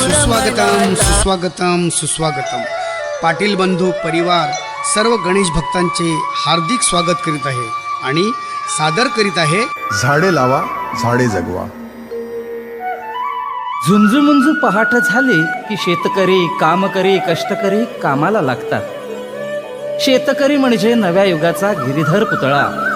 सुस्वागतम सुस्वागतम सुस्वागतम. पाटील बंधू परिवार सर्व गणेश भक्तांचे हार्दिक स्वागत करीत आहे आणि सादर करीत आहे झाडे लावा झाडे जगवा. झुंजूमुंजू पहाट झाली की शेतकरी कामकरी कष्टकरी कामाला लागतात. शेतकरी म्हणजे नव्या युगाचा गिरीधर पुतळा.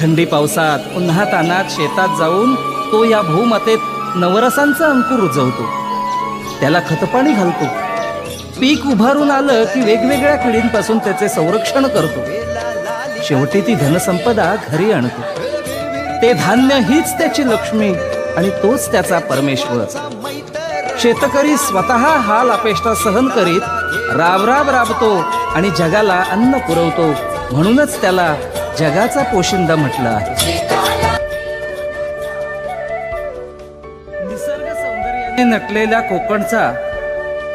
थंडी पावसात उन्हा तानात शेतात जाऊन तो या भूमातेत नवरसांचा अंकुर रुजवतो त्याला खतपाणी घालतो. पीक उभारून आलं की वेगवेगळ्या किडींपासून त्याचे संरक्षण करतो. शेवटी ती धनसंपदा घरी आणतो. ते धान्य हीच त्याची लक्ष्मी आणि तोच त्याचा परमेश्वर. शेतकरी स्वतः हाल अपेष्टा सहन करीत राबराब राबतो आणि जगाला अन्न पुरवतो म्हणूनच त्याला जगाचा पोशिंदा म्हटलं आहे. निसर्ग सौंदर्याने नटलेल्या कोकणचा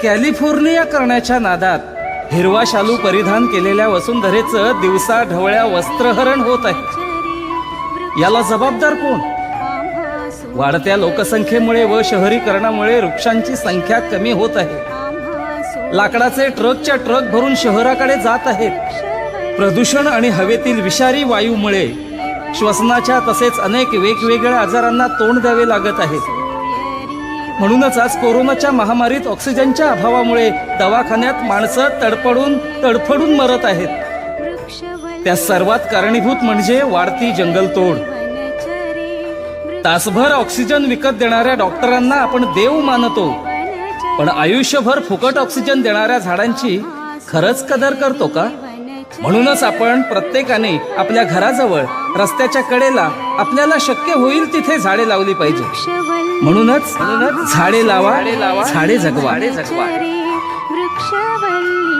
कॅलिफोर्निया करण्याच्या नादात हिरवा शालू परिधान केलेल्या वसुंधरेचं दिवसा ढवळ्या वस्त्रहरण होत आहे. याला जबाबदार कोण? वाढत्या लोकसंख्येमुळे व शहरीकरणामुळे वृक्षांची संख्या कमी होत आहे. लाकडाचे ट्रकच्या ट्रक भरून शहराकडे जात आहेत. प्रदूषण आणि हवेतील विषारी वायूमुळे श्वसनाच्या तसेच अनेक वेगवेगळ्या आजारांना तोंड द्यावे लागत आहेत म्हणूनच आज कोरोनाच्या महामारीत ऑक्सिजनच्या अभावामुळे दवाखान्यात माणसं तडपडून तडफडून मरत आहेत. त्या सर्वात कारणीभूत म्हणजे वाढती जंगलतोड. तासभर ऑक्सिजन विकत देणाऱ्या डॉक्टरांना आपण देव मानतो. पण आयुष्यभर फुकट ऑक्सिजन देणाऱ्या झाडांची खरंच कदर करतो का? म्हणूनच आपण प्रत्येकाने आपल्या घराजवळ रस्त्याच्या कडेला आपल्याला शक्य होईल तिथे झाडे लावली पाहिजे. म्हणूनच झाडे लावा झाडे जगवा. वृक्षवल्ली